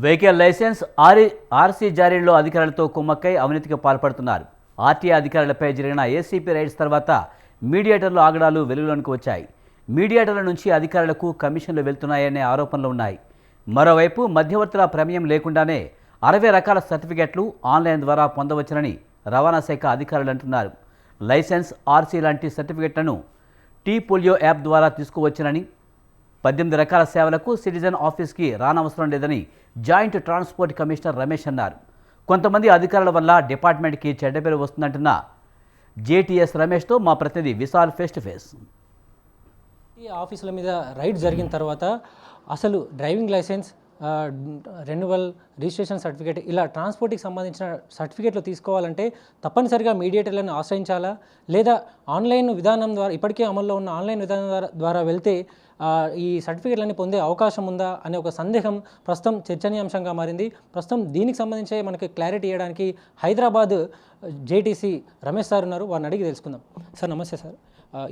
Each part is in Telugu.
వెహికల్ లైసెన్స్ ఆర్ఈ ఆర్సీ జారీలో అధికారులతో కుమ్మక్కై అవినీతికి పాల్పడుతున్నారు. ఆర్టీఏ అధికారులపై జరిగిన ఏసీపీ రైడ్స్ తర్వాత మీడియేటర్ల ఆగడాలు వెలుగులోనికి వచ్చాయి. మీడియేటర్ల నుంచి అధికారులకు కమిషన్లు వెళ్తున్నాయనే ఆరోపణలు ఉన్నాయి. మరోవైపు మధ్యవర్తుల ప్రమేయం లేకుండానే అరవై రకాల సర్టిఫికెట్లు ఆన్లైన్ ద్వారా పొందవచ్చునని రవాణా శాఖ అధికారులు అంటున్నారు. లైసెన్స్ ఆర్సీ లాంటి సర్టిఫికెట్లను టీ పోలియో యాప్ ద్వారా తీసుకువచ్చునని పద్దెనిమిది రకాల సేవలకు సిటిజన్ ఆఫీస్కి రానవసరం లేదని జాయింట్ ట్రాన్స్పోర్ట్ కమిషనర్ రమేష్ అన్నారు. కొంతమంది అధికారుల వల్ల డిపార్ట్మెంట్కి చెడ్డ పేరు వస్తుందంటున్న జేటీఎస్ రమేష్తో మా ప్రతినిధి విశాల్ ఫేస్ టు ఫేస్. ఈ ఆఫీసుల మీద రైడ్ జరిగిన తర్వాత అసలు driving license renewal registration certificate. ఇలా ట్రాన్స్పోర్ట్కి సంబంధించిన సర్టిఫికేట్లు తీసుకోవాలంటే తప్పనిసరిగా మీడియేటర్లను ఆశ్రయించాలా? లేదా ఆన్లైన్ విధానం ద్వారా ఇప్పటికే అమల్లో ఉన్న ఆన్లైన్ విధానం ద్వారా ద్వారా వెళ్తే ఈ సర్టిఫికేట్లన్నీ పొందే అవకాశం ఉందా అనే ఒక సందేహం ప్రస్తుతం చర్చనీయాంశంగా మారింది. ప్రస్తుతం దీనికి సంబంధించి మనకి క్లారిటీ ఇవ్వడానికి హైదరాబాద్ జేటీసీ రమేష్ సార్ ఉన్నారు. వారిని అడిగి తెలుసుకుందాం. సార్ నమస్తే సార్.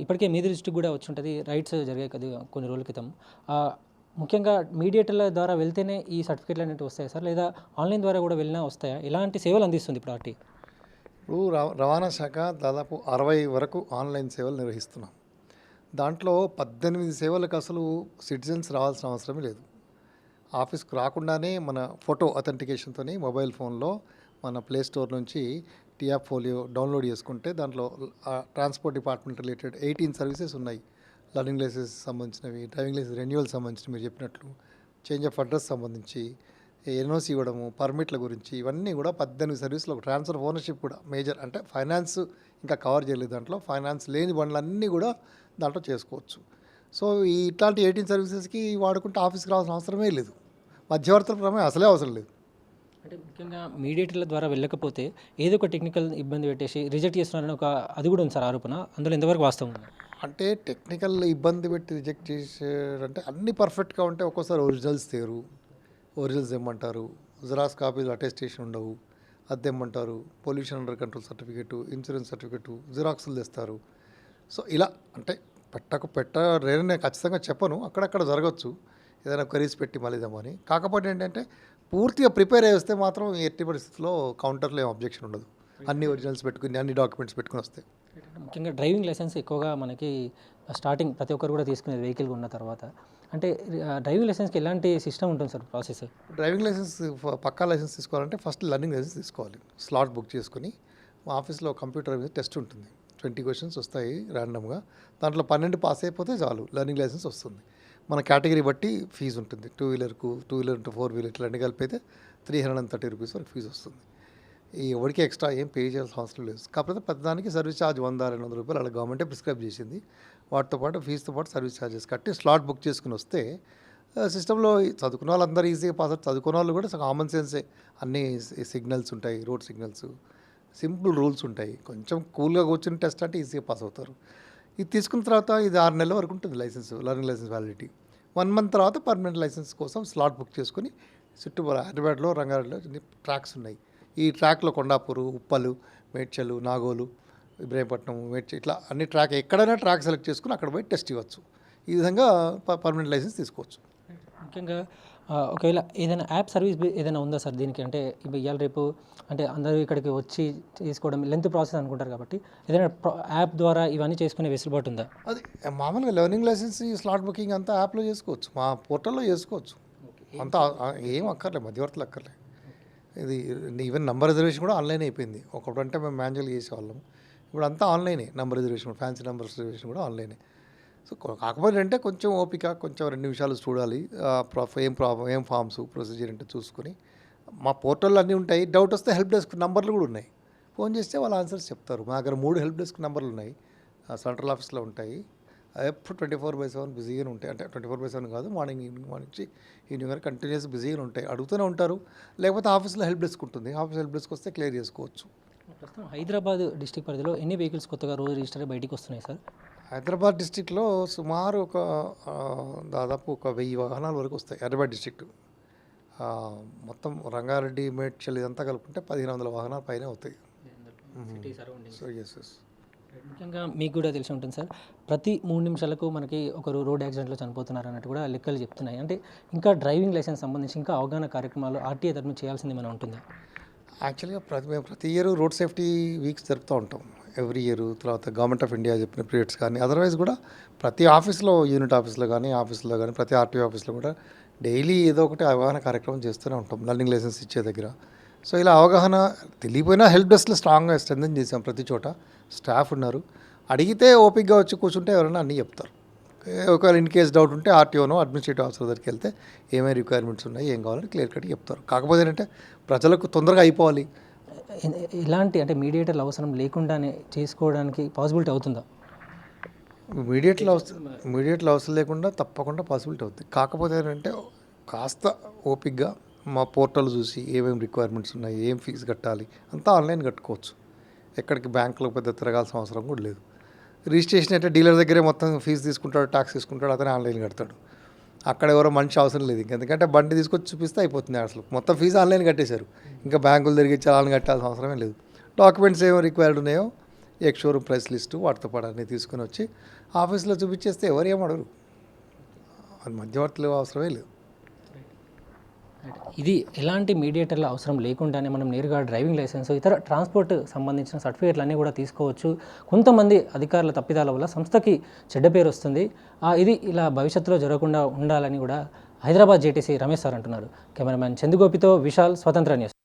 ఇప్పటికే మీ దృష్టికి కూడా వచ్చి ఉంటుంది. రైట్స్ జరిగాయి కదా కొన్ని రోజుల క్రితం. ముఖ్యంగా మీడియేటర్ల ద్వారా వెళ్తేనే ఈ సర్టిఫికేట్లు అనేవి వస్తాయా సార్? లేదా ఆన్లైన్ ద్వారా కూడా వెళ్ళినా వస్తాయా? ఇలాంటి సేవలు అందిస్తుంది ఇప్పుడు ఆర్టీ. ఇప్పుడు రవాణా శాఖ దాదాపు అరవై వరకు ఆన్లైన్ సేవలు నిర్వహిస్తున్నాం. దాంట్లో పద్దెనిమిది సేవలకు అసలు సిటిజన్స్ రావాల్సిన అవసరమే లేదు. ఆఫీస్కి రాకుండానే మన ఫోటో అథెంటికేషన్తో మొబైల్ ఫోన్లో మన ప్లే స్టోర్ నుంచి టీఆప్ ఫోలియో డౌన్లోడ్ చేసుకుంటే దాంట్లో transport department related eighteen services ఉన్నాయి. లర్నింగ్ లైసెన్స్ సంబంధించినవి డ్రైవింగ్ లైసెన్స్ రెన్యువల్ సంబంధించిన మీరు చెప్పినట్లు చేంజ్ ఆఫ్ అడ్రస్ సంబంధించి ఎన్ఓసి ఇవ్వడము పర్మిట్ల గురించి ఇవన్నీ కూడా పద్దెనిమిది సర్వీసులు ట్రాన్స్ఫర్ ఓనర్షిప్ కూడా మేజర్ అంటే ఫైనాన్స్ ఇంకా కవర్ చేయలేదు దాంట్లో. ఫైనాన్స్ లేని బండ్లన్నీ కూడా దాంట్లో చేసుకోవచ్చు. సో ఈ ఇట్లాంటి ఎయిటీన్ సర్వీసెస్కి వాడుకుంటే ఆఫీస్కి రావాల్సిన అవసరమే లేదు. మధ్యవర్తుల ప్రమే అసలే అవసరం లేదు. అంటే ముఖ్యంగా మీడియేటర్ల ద్వారా వెళ్ళకపోతే ఏదో ఒక టెక్నికల్ ఇబ్బంది పెట్టేసి రిజెక్ట్ చేస్తున్నారని ఒక అది కూడా ఉంది సార్ ఆరోపణ. అందులో ఎంతవరకు వాస్తవం ఉంది? అంటే టెక్నికల్ ఇబ్బంది పెట్టి రిజెక్ట్ చేసారంటే అన్ని పర్ఫెక్ట్గా ఉంటే ఒక్కోసారి ఒరిజినల్స్ తేరు ఒరిజినల్స్ ఏమంటారు జిరాక్స్ కాపీలు అటెస్టేషన్ ఉండవు. అది తెమ్మంటారు pollution under control certificate insurance certificate జిరాక్స్లు తెస్తారు. సో ఇలా అంటే పెట్టకు పెట్టలేదని నేను ఖచ్చితంగా చెప్పను. అక్కడక్కడ జరగచ్చు. ఏదైనా క్వరీస్ పెట్టి మళ్ళీ ఇద్దామని కాకపోతే ఏంటంటే పూర్తిగా ప్రిపేర్ అయ్యి వస్తే మాత్రం ఎట్టి పరిస్థితుల్లో కౌంటర్లో ఏం అబ్జెక్షన్ ఉండదు. అన్ని ఒరిజినల్స్ పెట్టుకుని అన్ని డాక్యుమెంట్స్ పెట్టుకుని వస్తే. ముఖ్యంగా డ్రైవింగ్ లైసెన్స్ ఎక్కువగా మనకి స్టార్టింగ్ ప్రతి ఒక్కరు కూడా తీసుకునేది వెహికల్ ఉన్న తర్వాత. అంటే డ్రైవింగ్ లైసెన్స్కి ఎలాంటి సిస్టమ్ ఉంటుంది సార్ ప్రాసెస్? డ్రైవింగ్ లైసెన్స్ పక్కా లైసెన్స్ తీసుకోవాలంటే ఫస్ట్ లర్నింగ్ లైసెన్స్ తీసుకోవాలి. స్లాట్ బుక్ చేసుకుని మా ఆఫీస్లో కంప్యూటర్ మీద టెస్ట్ ఉంటుంది. ట్వంటీ క్వశ్చన్స్ వస్తాయి ర్యాండమ్గా. దాంట్లో పన్నెండు పాస్ అయిపోతే చాలు లర్నింగ్ లైసెన్స్ వస్తుంది. మన కేటగిరీ బట్టి ఫీజు ఉంటుంది. Two వీలర్కు two wheeler to four wheeler ఇట్లా అన్ని కలిపి అయితే three hundred and thirty rupees వరకు ఫీజు వస్తుంది. ఈ ఎవరికి ఎక్స్ట్రా ఏం పే చేయాల్సిన అవసరం లేదు. కాకపోతే ప్రతిదానికి సర్వీస్ ఛార్జ్ వంద రెండు వందల రూపాయలు అలా గవర్నమెంటే ప్రిస్క్రైబ్ చేసింది. వాటితో పాటు ఫీజుతో పాటు సర్వీస్ ఛార్జెస్ కట్టి స్లాట్ బుక్ చేసుకుని వస్తే సిస్టంలో చదువుకున్న వాళ్ళందరూ ఈజీగా పాస్ అవుతారు. చదువుకున్న వాళ్ళు కూడా కామన్ సెన్సే. అన్ని సిగ్నల్స్ ఉంటాయి రోడ్ సిగ్నల్స్. సింపుల్ రూల్స్ ఉంటాయి. కొంచెం కూల్గా కూర్చుని టెస్ట్ అంటే ఈజీగా పాస్ అవుతారు. ఇది తీసుకున్న తర్వాత ఇది ఆరు నెలల వరకు ఉంటుంది license learning license validity. One month తర్వాత పర్మనెంట్ లైసెన్స్ కోసం స్లాట్ బుక్ చేసుకుని చుట్టూ హైదరాబాద్లో రంగారెడ్డిలో ట్రాక్స్ ఉన్నాయి. ఈ ట్రాక్లో కొండాపూరు ఉప్పలు మేడ్చలు నాగోలు ఇబ్రాహీంపట్నం మేడ్చల్ ఇట్లా అన్ని ట్రాక్ ఎక్కడైనా ట్రాక్ సెలెక్ట్ చేసుకుని అక్కడ పోయి టెస్ట్ ఇవ్వచ్చు. ఈ విధంగా పర్మనెంట్ లైసెన్స్ తీసుకోవచ్చు. ముఖ్యంగా ఒకవేళ ఏదైనా యాప్ సర్వీస్ ఏదైనా ఉందా సార్ దీనికి? అంటే ఇవాళ రేపు అంటే అందరూ ఇక్కడికి వచ్చి తీసుకోవడం లెంత్ ప్రాసెస్ అనుకుంటారు కాబట్టి ఏదైనా యాప్ ద్వారా ఇవన్నీ చేసుకునే వెసులుబాటు ఉందా? అది మామూలుగా లెర్నింగ్ లైసెన్స్ ఈ స్లాట్ బుకింగ్ అంతా యాప్లో చేసుకోవచ్చు. మా పోర్టల్లో చేసుకోవచ్చు. అంతా ఏం అక్కర్లే మధ్యవర్తులు అక్కర్లే. ఇది ఈవెన్ నంబర్ రిజర్వేషన్ కూడా ఆన్లైన్ అయిపోయింది. ఒకప్పుడు అంటే మేము మాన్యువల్ చేసేవాళ్ళం. ఇప్పుడు అంతా ఆన్లైనే number reservation fancy number reservation కూడా ఆన్లైనే సో కాకపోతే అంటే కొంచెం ఓపిక కొంచెం రెండు నిమిషాలు చూడాలి. ప్రా- ఏం ప్రాబ్లం ఏం ఫామ్స్ ప్రొసీజర్ అంటే చూసుకొని. మా పోర్టల్లో అన్నీ ఉంటాయి. డౌట్ వస్తే హెల్ప్ డెస్క్ నంబర్లు కూడా ఉన్నాయి. ఫోన్ చేస్తే వాళ్ళు ఆన్సర్స్ చెప్తారు. మా దగ్గర మూడు హెల్ప్ డెస్క్ నెంబర్లు ఉన్నాయి. సెంట్రల్ ఆఫీస్లో ఉంటాయి. ఎప్పుడు ట్వంటీ ఫోర్ బై సెవెన్ బిజీగానే ఉంటాయి. అంటే ట్వంటీ ఫోర్ బై సెవెన్ కాదు మార్నింగ్ ఈవినింగ్ మార్నింగ్ నుంచి ఈవినింగ్ వరకు కంటిన్యూస్ బిజీగానే ఉంటాయి. అడుగుతూనే ఉంటారు. లేకపోతే ఆఫీస్లో హెల్ప్ డెస్క్ ఉంటుంది. ఆఫీస్ హెల్ప్ డెస్క్ వస్తే క్లియర్ చేసుకోవచ్చు. ప్రస్తుతం హైదరాబాద్ డిస్టిక్ పరిధిలో ఎన్ని వెహికల్స్ కొత్తగా రోజు రిజిస్టర్ బయటికి వస్తున్నాయి సార్? హైదరాబాద్ డిస్టిక్లో సుమారు ఒక దాదాపు ఒక వెయ్యి వాహనాల వరకు వస్తాయి. హైదరాబాద్ డిస్టిక్ మొత్తం రంగారెడ్డి మేడ్చల్ ఇదంతా కలుపుకుంటే పదిహేను వందల వాహనాల పైన అవుతాయి. సో ఎస్ ఎస్ ముఖ్యంగా మీకు కూడా తెలిసి ఉంటుంది సార్. ప్రతి మూడు నిమిషాలకు మనకి ఒకరు రోడ్ యాక్సిడెంట్లో చనిపోతున్నారు అన్నట్టు కూడా లెక్కలు చెప్తున్నాయి. అంటే ఇంకా డ్రైవింగ్ లైసెన్స్ సంబంధించి ఇంకా అవగాహన కార్యక్రమాలు ఆర్టీఏ తరఫున చేయాల్సింది మనం ఉంటుందా? యాక్చువల్గా ప్రతి మేము ప్రతి ఇయర్ రోడ్ సేఫ్టీ వీక్స్ జరుపుతూ ఉంటాం. ఎవ్రీ ఇయర్ తర్వాత గవర్నమెంట్ ఆఫ్ ఇండియా చెప్పిన పీరియడ్స్ కానీ అదర్వైజ్ కూడా ప్రతి ఆఫీస్లో యూనిట్ ఆఫీస్లో కానీ ఆఫీస్లో కానీ ప్రతి ఆర్టీఓ ఆఫీస్లో కూడా డైలీ ఏదో ఒకటి అవగాహన కార్యక్రమం చేస్తూనే ఉంటాం. లర్నింగ్ లైసెన్స్ ఇచ్చే దగ్గర సో ఇలా అవగాహన తెలియపోయినా హెల్ప్ డెస్క్లో స్ట్రాంగ్గా స్ట్రెంథన్ చేసాం ప్రతి చోట. స్టాఫ్ ఉన్నారు. అడిగితే ఓపిక్గా వచ్చి కూర్చుంటే ఎవరైనా అన్నీ చెప్తారు. ఒకవేళ ఇన్ కేస్ డౌట్ ఉంటే ఆర్టీఓనో అడ్మినిస్ట్రేటివ్ ఆఫీసర్ దగ్గరికి వెళ్తే ఏమేమి రిక్వైర్మెంట్స్ ఉన్నాయి ఏం కావాలని క్లియర్ కట్ చెప్తారు. కాకపోతే ఏంటంటే ప్రజలకు తొందరగా అయిపోవాలి. ఎలాంటి అంటే మీడియేటర్లు అవసరం లేకుండానే చేసుకోవడానికి పాసిబిలిటీ అవుతుందా? ఇమీడియట్లో అవసరం ఇమీడియట్లో అవసరం లేకుండా తప్పకుండా పాసిబిలిటీ అవుతుంది కాకపోతే ఏంటంటే కాస్త ఓపిక్గా మా పోర్టల్ చూసి ఏమేమి రిక్వైర్మెంట్స్ ఉన్నాయి ఏం ఫీజు కట్టాలి అంతా ఆన్లైన్ కట్టుకోవచ్చు. ఎక్కడికి బ్యాంకులో పెద్ద తిరగాల్సిన అవసరం కూడా లేదు. రిజిస్ట్రేషన్ అయితే డీలర్ దగ్గరే మొత్తం ఫీజు తీసుకుంటాడు ట్యాక్స్ తీసుకుంటాడు అతనే ఆన్లైన్ కడతాడు. అక్కడ ఎవరో మనిషి అవసరం లేదు. ఇంక ఎందుకంటే బండి తీసుకొచ్చి చూపిస్తే అయిపోతుంది అసలు. మొత్తం ఫీజు ఆన్లైన్ కట్టేశారు. ఇంకా బ్యాంకులు తిరిగి చలాన్ కట్టాల్సిన అవసరమే లేదు. డాక్యుమెంట్స్ ఏమో రిక్వైర్డ్ ఉన్నాయో ఎక్స్ షోరూమ్ ప్రైస్ లిస్టు వాటితో పాటు అన్నీ తీసుకుని వచ్చి ఆఫీస్లో చూపించేస్తే ఎవరు ఏమడరు అడగరు. అది మధ్యవర్తులు అవసరమే లేదు. ఇది ఎలాంటి మీడియేటర్ల అవసరం లేకుండానే మనం నేరుగా డ్రైవింగ్ లైసెన్స్ ఇతర ట్రాన్స్పోర్ట్ సంబంధించిన సర్టిఫికేట్లు అన్నీ కూడా తీసుకోవచ్చు. కొంతమంది అధికారుల తప్పిదాల వల్ల సంస్థకి చెడ్డ పేరు వస్తుంది. ఇది ఇలా భవిష్యత్తులో జరగకుండా ఉండాలని కూడా హైదరాబాద్ జేటీసీ రమేష్ సార్ అంటున్నారు. కెమెరామ్యాన్ చందుగోపితో విశాల్ స్వతంత్ర న్యూస్.